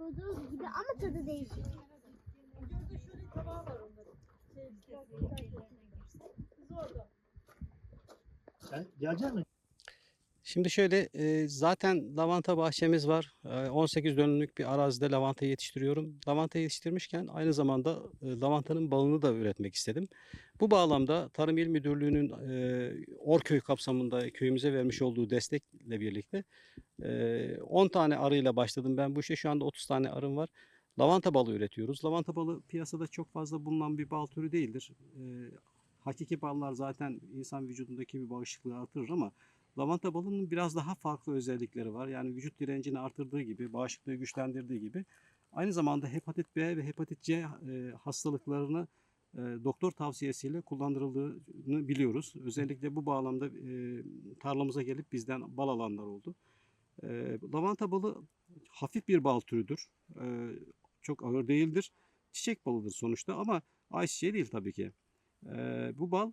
koyduğumuz gibi ama tadı değişik. Sen gelecek misin? Şimdi şöyle e, zaten lavanta bahçemiz var. E, 18 dönümlük bir arazide lavanta yetiştiriyorum. Lavanta yetiştirmişken aynı zamanda e, lavantanın balını da üretmek istedim. Bu bağlamda Tarım İl Müdürlüğü'nün e, Orköy kapsamında köyümüze vermiş olduğu destekle birlikte e, 10 tane arıyla başladım. Ben bu işe şu anda 30 tane arım var. Lavanta balı üretiyoruz. Lavanta balı piyasada çok fazla bulunan bir bal türü değildir. E, hakiki ballar zaten insan vücudundaki bir bağışıklığı artırır ama Lavanta balının biraz daha farklı özellikleri var. Yani vücut direncini artırdığı gibi, bağışıklığı güçlendirdiği gibi aynı zamanda hepatit B ve hepatit C e, hastalıklarını e, doktor tavsiyesiyle kullandırıldığını biliyoruz. Özellikle bu bağlamda e, tarlamıza gelip bizden bal alanlar oldu. Lavanta balı hafif bir bal türüdür. Çok ağır değildir. Çiçek balıdır sonuçta ama ayçiçeği değil tabii ki. Bu bal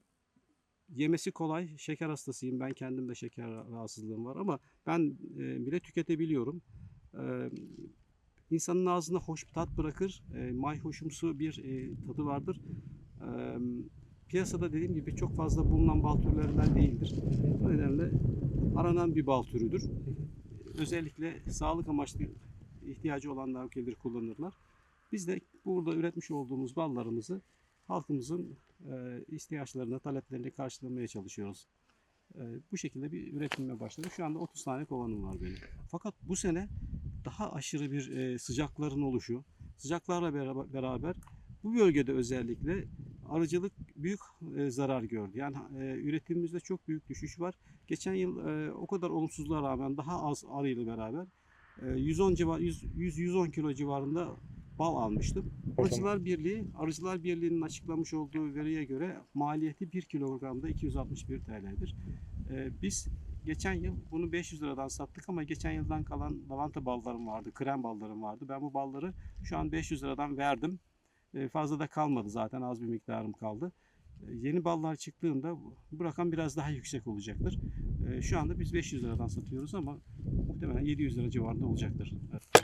yemesi kolay. Şeker hastasıyım. Ben kendim de şeker rahatsızlığım var ama ben e, bile tüketebiliyorum. E, insanın ağzında hoş bir tat bırakır. E, mayhoşumsu bir e, tadı vardır. E, piyasada dediğim gibi çok fazla bulunan bal türlerinden değildir. Bu nedenle aranan bir bal türüdür. Özellikle sağlık amaçlı ihtiyacı olanlar gelir kullanırlar. Biz de burada üretmiş olduğumuz ballarımızı halkımızın e, ihtiyaçlarını, taleplerini karşılamaya çalışıyoruz. E, bu şekilde bir üretimime başladık. Şu anda 30 tane kovanım var benim. Fakat bu sene daha aşırı bir e, sıcakların oluşu, sıcaklarla beraber, bu bölgede özellikle arıcılık büyük e, zarar gördü. Yani üretimimizde çok büyük düşüş var. Geçen yıl o kadar olumsuzluğa rağmen daha az arıyla beraber e, 110 civar 100 110 kilo civarında bal almıştım. Arıcılar Birliği, Arıcılar Birliği'nin açıklamış olduğu veriye göre maliyeti 1 kilogramda 261 TL'dir. Ee, biz geçen yıl bunu 500 liradan sattık ama geçen yıldan kalan lavanta ballarım vardı, krem ballarım vardı. Ben bu balları şu an 500 liradan verdim. Ee, fazla da kalmadı zaten az bir miktarım kaldı. Ee, yeni ballar çıktığında bu rakam biraz daha yüksek olacaktır. Ee, şu anda biz 500 liradan satıyoruz ama muhtemelen 700 lira civarında olacaktır. Evet.